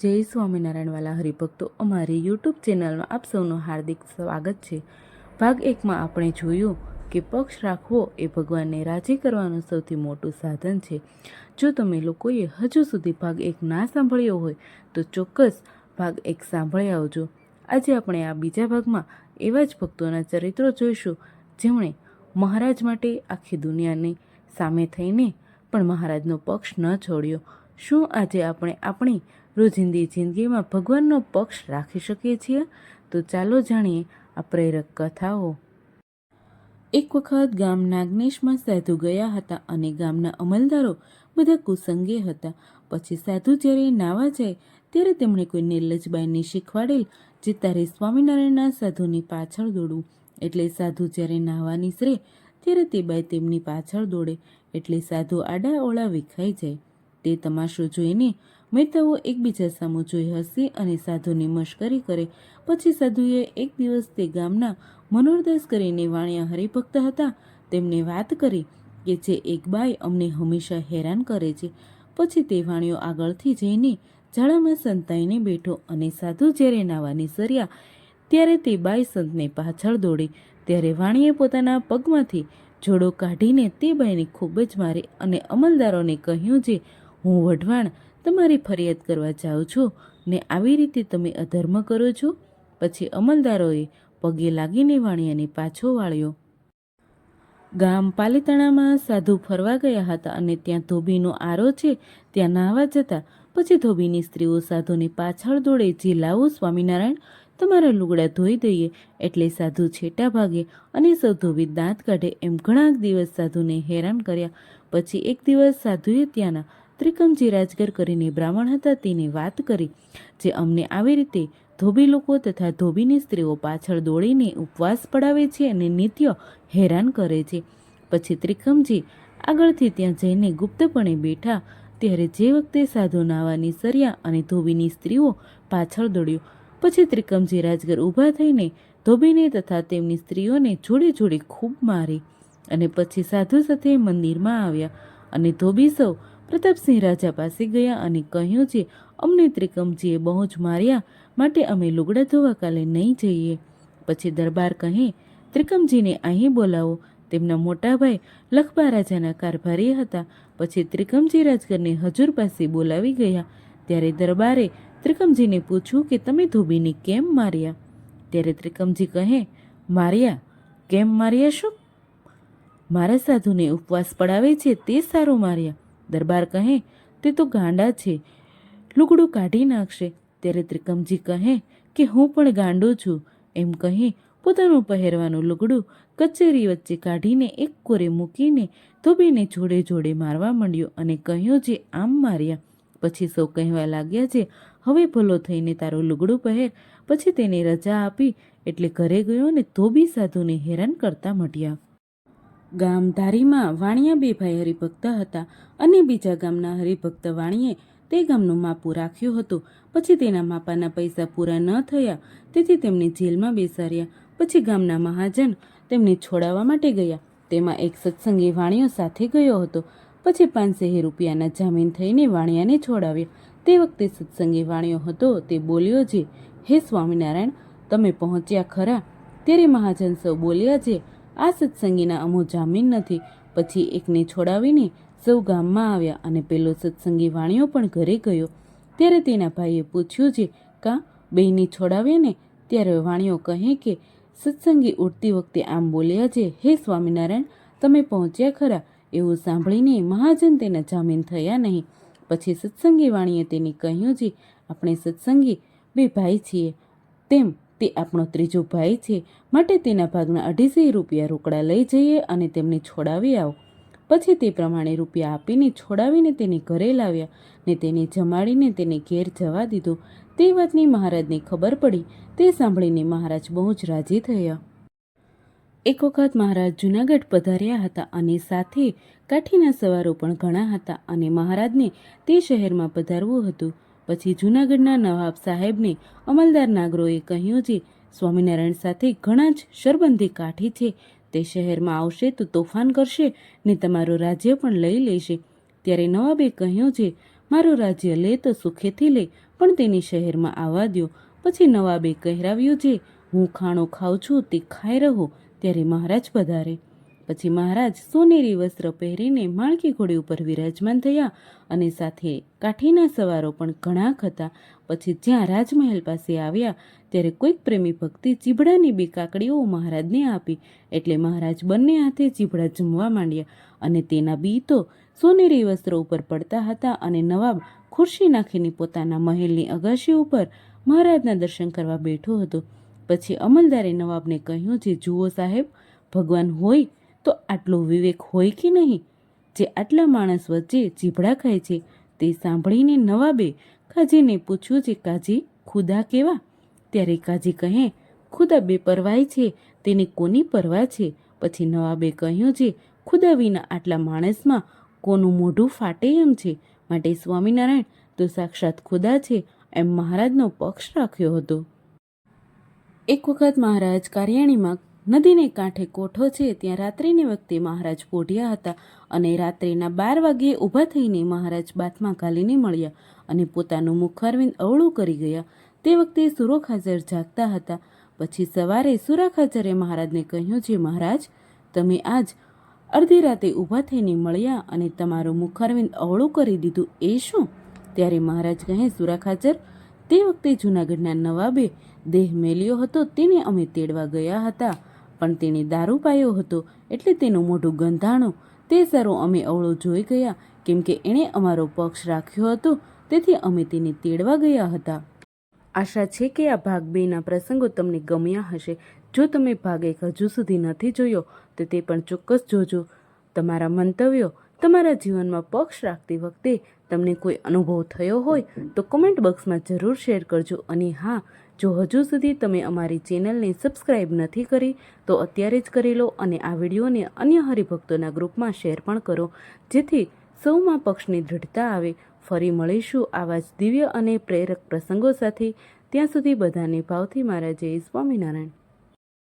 જય સ્વામિનારાયણવાલા હરિભક્તો, અમારી યુટ્યુબ ચેનલમાં આપ સૌનું હાર્દિક સ્વાગત છે. ભાગ એકમાં આપણે જોયું કે પક્ષ રાખવો એ ભગવાનને રાજી કરવાનું સૌથી મોટું સાધન છે. જો તમે લોકોએ હજુ સુધી ભાગ એક ના સાંભળ્યો હોય, તો ચોક્કસ ભાગ એક સાંભળી આવજો. આજે આપણે આ બીજા ભાગમાં એવા જ ભક્તોના ચરિત્રો જોઈશું, જેમણે મહારાજ માટે આખી દુનિયાની સામે થઈને પણ મહારાજનો પક્ષ ન છોડ્યો. શું આજે આપણે આપણી રોજિંદી જિંદગીમાં ભગવાનનો પક્ષ રાખી શકીએ છીએ, તો ચાલો જાણીએ આ પ્રેરક કથાઓ. એક વખત ગામ નાગનેશમાં સાધુ ગયા હતા અને ગામના અમલદારો બધા કુસંગે હતા. પછી સાધુ જ્યારે નાવા જાય, ત્યારે તેમણે કોઈ નિર્લજબાઈને શીખવાડેલ જે તારે સ્વામિનારાયણના સાધુની પાછળ દોડવું. એટલે સાધુ જ્યારે નાહવા નીસરે, ત્યારે તે બાઈ તેમની પાછળ દોડે. એટલે સાધુ આડા ઓળા વિખાઈ જાય. તે તમાશો જોઈને મહેતાઓ એકબીજા સામું જોઈ હસી અને સાધુની મશ્કરી કરે. પછી સાધુએ એક દિવસ તે ગામના મનોરદાસ કરીને વાણિયા હરિભક્ત હતા. તેમને વાત કરી કે જે એક બાઈ અમને હંમેશા હેરાન કરે છે. પછી તે વાણીઓ આગળથી જઈને ઝાડામાં સંતાઈને બેઠો અને સાધુ જ્યારે નાવાની સર્યા ત્યારે તે બાઈ સંતને પાછળ દોડી. ત્યારે વાણીએ પોતાના પગમાંથી જોડો કાઢીને તે બાઈને ખૂબ જ મારી અને અમલદારોને કહ્યું જે, હું વઢવાણ તમારી ફરિયાદ કરવા જાઓ છો ને આવી રીતે તમે અધર્મ કરો છો? પછી અમલદારોએ પગે લાગીને વાણિયાને પાછો વાળ્યો. ગામ પાલીતાણામાં સાધુ ફરવા ગયા હતા અને ત્યાં ધોબીનો આરો છે, ત્યાં નાહવા જતા. પછી ધોબીની સ્ત્રીઓ સાધુની પાછળ દોડે, જે લાવો સ્વામિનારાયણ, તમારા લુગડા ધોઈ દઈએ. એટલે સાધુ છેટા ભાગે અને સૌ ધોબી દાંત કાઢે એમ ઘણા દિવસ સાધુને હેરાન કર્યા. પછી એક દિવસ સાધુએ ત્યાંના ત્રિકમજી રાજગર કરીને બ્રાહ્મણ હતા તેને વાત કરી, જે અમને આવી રીતે ધોબી લોકો તથા ધોબીની સ્ત્રીઓ પાછળ દોડીને ઉપવાસ પડાવે છે અને નિત્ય હેરાન કરે છે. પછી ત્રિકમજી આગળથી ત્યાં જઈને ગુપ્તપણે બેઠા, ત્યારે જે વખતે સાધુ નાવાની સર્યા અને ધોબીની સ્ત્રીઓ પાછળ દોડ્યો, પછી ત્રિકમજી રાજગર ઊભા થઈને ધોબીને તથા તેમની સ્ત્રીઓને જોડે જોડે ખૂબ મારી અને પછી સાધુ સાથે મંદિરમાં આવ્યા અને ધોબી સૌ પ્રતાપસિંહ રાજા પાસે ગયા અને કહ્યું છે, અમને ત્રિકમજીએ બહુ જ માર્યા, માટે અમે લુગડા ધોવા કાલે નહીં જઈએ. પછી દરબાર કહે, ત્રિકમજીને અહીં બોલાવો. તેમના મોટા ભાઈ લખબા રાજાના કારભારી હતા. પછી ત્રિકમજી રાજગરને હજુર પાસે બોલાવી ગયા. ત્યારે દરબારે ત્રિકમજીને પૂછ્યું કે, તમે ધોબીને કેમ માર્યા? ત્યારે ત્રિકમજી કહે, માર્યા? કેમ માર્યા શું? મારા સાધુને ઉપવાસ પડાવે છે તે સારું માર્યા. દરબાર કહે, તે તો ગાંડા છે. લુગડું કાઢી નાખશે. ત્યારે ત્રિકમજી કહે કે, હું પણ ગાંડો છું. એમ કહી પોતાનું પહેરવાનું લુગડું કચેરી વચ્ચે કાઢીને એક કોરે મૂકીને ધોબીને જોડે જોડે મારવા માંડ્યો અને કહ્યું જે, આમ માર્યા. પછી સૌ કહેવા લાગ્યા છે હવે ભલો થઈને તારું લુગડું પહેર. પછી તેને રજા આપી એટલે ઘરે ગયો ને ધોબી સાધુને હેરાન કરતા મટ્યા. ગામ ધારીમાં વાણિયા બે ભાઈ હરિભક્ત હતા અને બીજા ગામના હરિભક્ત વાણીએ તે ગામનું માપું રાખ્યું હતું. પછી તેના માપાના પૈસા પૂરા ન થયા, તેથી તેમને જેલમાં બેસાડ્યા. પછી ગામના મહાજન તેમને છોડાવવા માટે ગયા. તેમાં એક સત્સંગી વાણિયો સાથે ગયો હતો. પછી પાંચસેહી રૂપિયાના જામીન થઈને વાણિયાને છોડાવ્યા. તે વખતે સત્સંગી વાણિયો હતો. તે બોલ્યો છે હે સ્વામિનારાયણ, તમે પહોંચ્યા ખરા. ત્યારે મહાજન સૌ બોલ્યા છે આ સત્સંગીના અમો જામીન નથી. પછી એકને છોડાવીને સૌ ગામમાં આવ્યા અને પેલો સત્સંગી વાણિયો પણ ઘરે ગયો. ત્યારે તેના ભાઈએ પૂછ્યું છે કાં બેને છોડાવ્યા ને? ત્યારે વાણિયો કહે કે, સત્સંગી ઉડતી વખતે આમ બોલ્યા છે હે સ્વામિનારાયણ, તમે પહોંચ્યા ખરા, એવું સાંભળીને મહાજન તેના જામીન થયા નહીં. પછી સત્સંગી વાણીએ તેને કહ્યું છે આપણે સત્સંગી બે ભાઈ છીએ. તેમ તે આપણો ત્રીજો ભાઈ છે. માટે તેના ભાગના અઢીસો રૂપિયા રોકડા લઈ જઈએ અને તેમને છોડાવી આવો. પછી તે પ્રમાણે રૂપિયા આપીને છોડાવીને તેને ઘરે લાવ્યા ને તેને જમાડીને તેને ઘેર જવા દીધો. તે વાતની મહારાજને ખબર પડી. તે સાંભળીને મહારાજ બહુ જ રાજી થયા. એક વખત મહારાજ જુનાગઢ પધાર્યા હતા અને સાથે કાઠીના સવારો પણ ઘણા હતા અને મહારાજને તે શહેરમાં પધારવું હતું. પછી જૂનાગઢના નવાબ સાહેબને અમલદાર નાગરોએ કહ્યું છે, સ્વામિનારાયણ સાથે ઘણા જ શરબંધી કાઠી છે. તે શહેરમાં આવશે તો તોફાન કરશે ને તમારું રાજ્ય પણ લઈ લેશે. ત્યારે નવાબે કહ્યું છે, મારું રાજ્ય લે તો સુખેથી લે, પણ તેની શહેરમાં આવવા દ્યો. પછી નવાબે કહેરાવ્યું જે હું ખાણો ખાઉં છું, તે ખાઈ રહો. ત્યારે મહારાજ પધારે. પછી મહારાજ સોનેરી વસ્ત્ર પહેરીને માણકી ઘોડી ઉપર વિરાજમાન થયા અને સાથે કાઠીના સવારો પણ ઘણા હતા. પછી જ્યાં રાજમહેલ પાસે આવ્યા, ત્યારે કોઈક પ્રેમી ભક્તિ ચીભડાની બે કાકડીઓ મહારાજને આપી, એટલે મહારાજ બંને હાથે ચીભડા જમવા માંડ્યા અને તેના બી તો સોનેરી વસ્ત્રો ઉપર પડતા હતા અને નવાબ ખુરશી નાખીને પોતાના મહેલની અગાશી ઉપર મહારાજના દર્શન કરવા બેઠો હતો. પછી અમલદારે નવાબને કહ્યું, જે જુઓ સાહેબ, ભગવાન હોય તો આટલો વિવેક હોય કે નહીં? જે આટલા માણસ વચ્ચે ચીભડા ખાય છે, તે સાંભળીને નવાબે કાજીને પૂછ્યું છે, કાજી, ખુદા કેવા? ત્યારે કાજી કહે, ખુદા બેપરવાય છે, તેને કોની પરવા છે? પછી નવાબે કહ્યું છે, ખુદા વિના આટલા માણસમાં કોનું મોઢું ફાટે એમ છે? માટે સ્વામિનારાયણ તો સાક્ષાત ખુદા છે. એમ મહારાજનો પક્ષ રાખ્યો હતો. એક વખત મહારાજ કાર્યાણીમાં નદીને કાંઠે કોઠો છે, ત્યાં રાત્રિની વખતે મહારાજ પોઢ્યા હતા અને રાત્રિના બાર વાગ્યે ઊભા થઈને મહારાજ બાથમાં કાલીને મળ્યા અને પોતાનું મુખારવિંદ અવળું કરી ગયા. તે વખતે સુરખ હાજર જાગતા હતા. પછી સવારે સુરખ હાજરે મહારાજને કહ્યું છે મહારાજ, તમે આજ અડધી રાતે ઊભા થઈને મળ્યા અને તમારું મુખારવિંદ અવળું કરી દીધું, એ શું? ત્યારે મહારાજ કહે સુરખ હાજર તે વખતે જૂનાગઢના નવાબે દેહ મેલ્યો હતો, તેને અમે તેડવા ગયા હતા. પણ તેણે દારૂ પાયો હતો એટલે તેનું મોઢું ગંધાણું. તે સારું અમે અવળો જોઈ ગયા, કેમ કે એણે અમારો પક્ષ રાખ્યો હતો, તેથી અમે તેને તેડવા ગયા હતા. આશા છે કે આ ભાગ બેના પ્રસંગો તમને ગમ્યા હશે. જો તમે ભાગ એક હજુ સુધી નથી જોયો, તો તે પણ ચોક્કસ જોજો. તમારા મંતવ્યો, તમારા જીવનમાં પક્ષ રાખતી વખતે તમને કોઈ અનુભવ થયો હોય, તો કમેન્ટ બોક્સમાં જરૂર શેર કરજો. અને હા જો હજુ સુધી તમે અમારી ચેનલને સબસ્ક્રાઈબ નથી કરી, તો અત્યારે જ કરી લો અને આ વિડીયોને અન્ય હરિભક્તોના ગ્રુપમાં શેર પણ કરો, જેથી સૌમાં પક્ષની દૃઢતા આવે. ફરી મળીશું આવા જ દિવ્ય અને પ્રેરક પ્રસંગો સાથે. ત્યાં સુધી બધાને ભાવથી મારા જય સ્વામિનારાયણ.